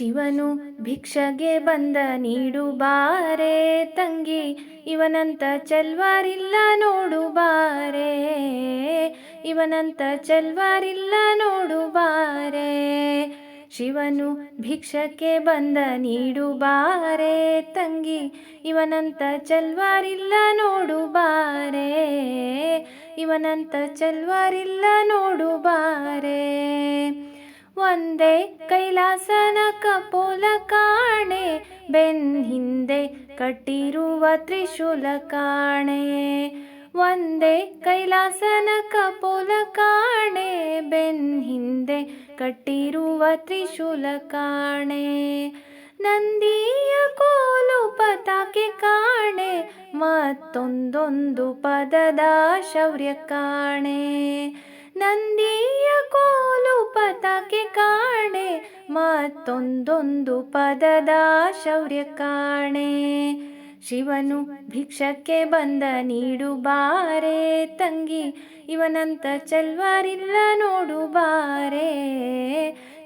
ಶಿವನು ಭಿಕ್ಷಗೆ ಬಂದ ನೀಡು ಬಾರೆ ತಂಗಿ, ಇವನಂತ ಚೆಲ್ವಾರಿಲ್ಲ ನೋಡು ಬಾರೆ ಇವನಂತ ಚೆಲ್ವಾರಿಲ್ಲ ನೋಡು ಬಾರೆ ಶಿವನು ಭಿಕ್ಷಕ್ಕೆ ಬಂದ ನೀಡು ಬಾರೆ ತಂಗಿ, ಇವನಂತ ಚೆಲ್ವಾರಿಲ್ಲ ನೋಡು ಬಾರೆ ಇವನಂತ ಚೆಲ್ವಾರಿಲ್ಲ ನೋಡು ಬಾರೆ ಒಂದೇ ಕೈಲಾಸನ ಕಪೋಲ ಕಾಣೆ ಬೆನ್ ಹಿಂದೆ ಕಟ್ಟಿರುವ ತ್ರಿಶೂಲ ಕಾಣೆ. ಒಂದೇ ಕೈಲಾಸನ ಕಪೋಲ ಕಾಣೆ ಬೆನ್ ಹಿಂದೆ ಕಟ್ಟಿರುವ ತ್ರಿಶೂಲ ಕಾಣೆ. ನಂದಿಯ ಕೋಲು ಪತಾಕೆ ಕಾಣೆ, ಮತ್ತೊಂದೊಂದು ಪದದ ಶೌರ್ಯ ಕಾಣೆ. ನಂದಿಯ ಕೋಲು ಕಾಣೆ ಮತ್ತೊಂದೊಂದು ಪದದ ಶೌರ್ಯ ಕಾಣೆ. ಶಿವನು ಭಿಕ್ಷಕ್ಕೆ ಬಂದ ನೀಡು ಬಾರೆ ತಂಗಿ, ಇವನಂತ ಚೆಲ್ವಾರಿಲ್ಲ ನೋಡು ಬಾರೆ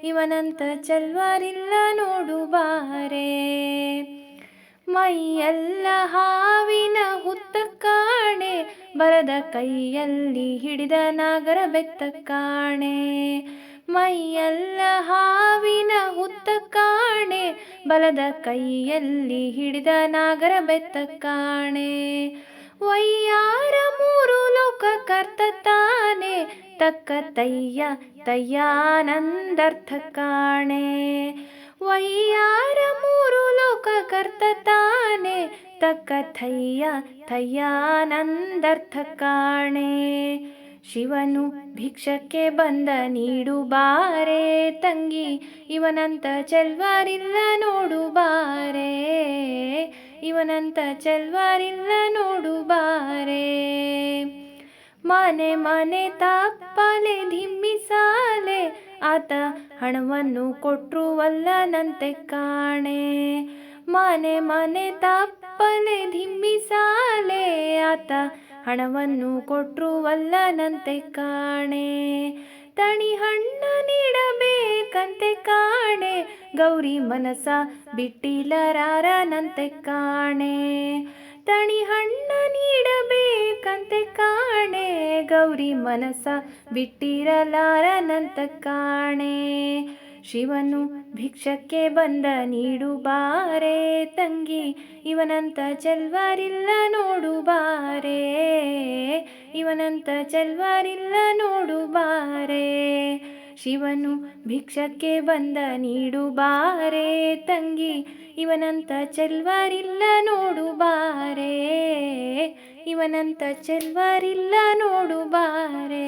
ಇವನಂತ ಚೆಲ್ವಾರಿಲ್ಲ ನೋಡು ಬಾರೆ ಮೈಯೆಲ್ಲ ಹಾವಿನ ಹುತ್ತ ಕಾಣೆ. ಬರದ ಕೈಯಲ್ಲಿ ಹಿಡಿದ ನಾಗರ ಬೆತ್ತ ಕಾಣೆ. ಮೈಯೆಲ್ಲ ಹಾವಿನ ಹುತ್ತ ಕಾಣೆ, ಬಲದ ಕೈಯಲ್ಲಿ ಹಿಡಿದ ನಾಗರ ಬೆತ್ತ ಕಾಣೆ. ವಯ್ಯಾರ ಮೂರು ಲೋಕ ಕರ್ತ ತಾನೆ, ತಕ್ಕ ತಯ್ಯ ತಯ್ಯಾನಂದರ್ಥ ಕಾಣೆ. ವಯ್ಯಾರ ಮೂರು ಲೋಕ ಕರ್ತ ತಾನೆ, ತಕ್ಕ ಥಯ್ಯ ಥಯ್ಯಾನಂದರ್ಥ ಕಾಣೆ. ಶಿವನು ಭಿಕ್ಷಕ್ಕೆ ಬಂದ ನೀಡು ಬಾರೆ ತಂಗಿ, ಇವನಂತ ಚೆಲ್ವಾರಿಲ್ಲ ನೋಡು ಬಾರೆ ಇವನಂತ ಚೆಲ್ವಾರಿಲ್ಲ ನೋಡು ಬಾರೆ ಮನೆ ಮನೆ ತಪ್ಪಲೆ ಧಿಮ್ಮಿಸಾಲೆ ಆತ ಹಣವನ್ನು ಕೊಟ್ಟರುವಲ್ಲನಂತೆ ಕಾಣೆ. ಮನೆ ಮನೆ ತಪ್ಪಲೆ ಧಿಮ್ಮಿಸಾಲೆ ಆತ ಹಣವನ್ನು ಕೊಟ್ಟರು ವಲ್ಲನಂತೆ ಕಾಣೆ. ತಣಿ ಹಣ್ಣ ನೀಡಬೇಕಂತೆ ಕಾಣೆ. ಗೌರಿ ಮನಸ ಬಿಟ್ಟಿಲರಾರನಂತೆ ಕಾಣೆ. ತಣಿ ಹಣ್ಣ ನೀಡಬೇಕಂತೆ ಕಾಣೆ. ಗೌರಿ ಮನಸ ಬಿಟ್ಟಿರಲಾರನಂತೆ ಕಾಣೆ. ಶಿವನು ಭಿಕ್ಷಕ್ಕೆ ಬಂದ ನೀಡು ಬಾರೆ ತಂಗಿ, ಇವನಂತ ಚೆಲ್ವಾರಿಲ್ಲ ನೋಡು ಬಾರೆ ಇವನಂತ ಚೆಲ್ವಾರಿಲ್ಲ ನೋಡು ಬಾರೆ ಶಿವನು ಭಿಕ್ಷಕ್ಕೆ ಬಂದ ನೀಡು ಬಾರೆ ತಂಗಿ, ಇವನಂತ ಚೆಲ್ವಾರಿಲ್ಲ ನೋಡು ಬಾರೆ ಇವನಂತ ಚೆಲ್ವಾರಿಲ್ಲ ನೋಡು ಬಾರೆ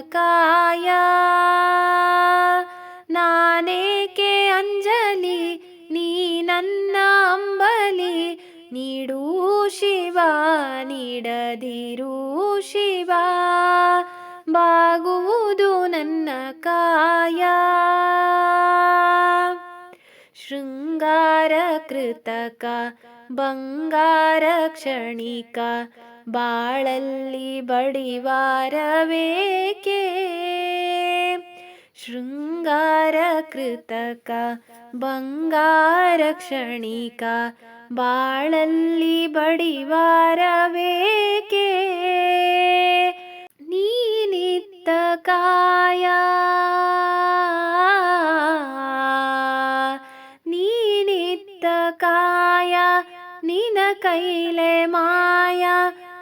ಕಾಯ. ನಾನೇಕೆ ಅಂಜಲಿ, ನೀ ನನ್ನ ಅಂಬಲಿ, ನೀಡು ಶಿವ, ನೀಡದಿರು ಶಿವ. ಬಾಗುವುದು ನನ್ನ ಕಾಯ. ಶೃಂಗಾರ ಕೃತಕ ಬಂಗಾರ ಕ್ಷಣಿಕ ಬಾಳಲ್ಲಿ ಬಡಿವಾರವೇಕೆ ಶೃಂಗಾರ ಕೃತಕ ಬಂಗಾರ ಕ್ಷಣಿಕ ಬಾಳಲ್ಲಿ ಬಡಿವಾರವೇಕೆ ನೀನಿತ್ತ ಕಾಯ ನೀನಿತ್ತ ಕಾಯ ನಿನ ಕೈಲೆ ಮಾಯ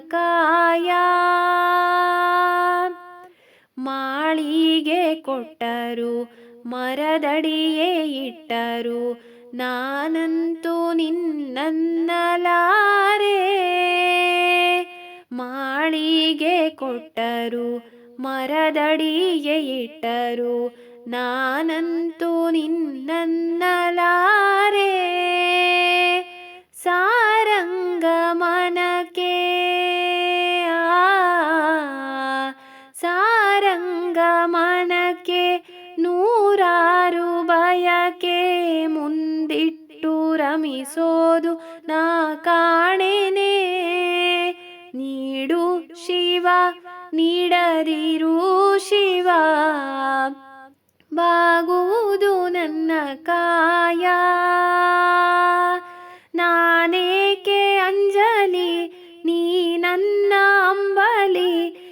ಕಾಯ ಮಾಳಿಗೆ ಕೊಟ್ಟರು ಮರದಡಿಯೇ ಇಟ್ಟರು ನಾನಂತೂ ನಿನ್ನನ್ನಲಾರೆ. ಮಾಳಿಗೆ ಕೊಟ್ಟರು ಮರದಡಿಯೇ ಇಟ್ಟರು ನಾನಂತೂ ನಿನ್ನನ್ನಲಾರೆ. ಸಾರಂಗ ಮನಕ್ಕೆ ನೂರಾರು ಬಯಕೆ ಮುಂದಿಟ್ಟು ರಮಿಸೋದು ನಾ ಕಾಣೆನೆ. ನೀಡು ಶಿವ ನೀಡದಿರು ಶಿವ ಬಾಗುವುದು ನನ್ನ ಕಾಯ.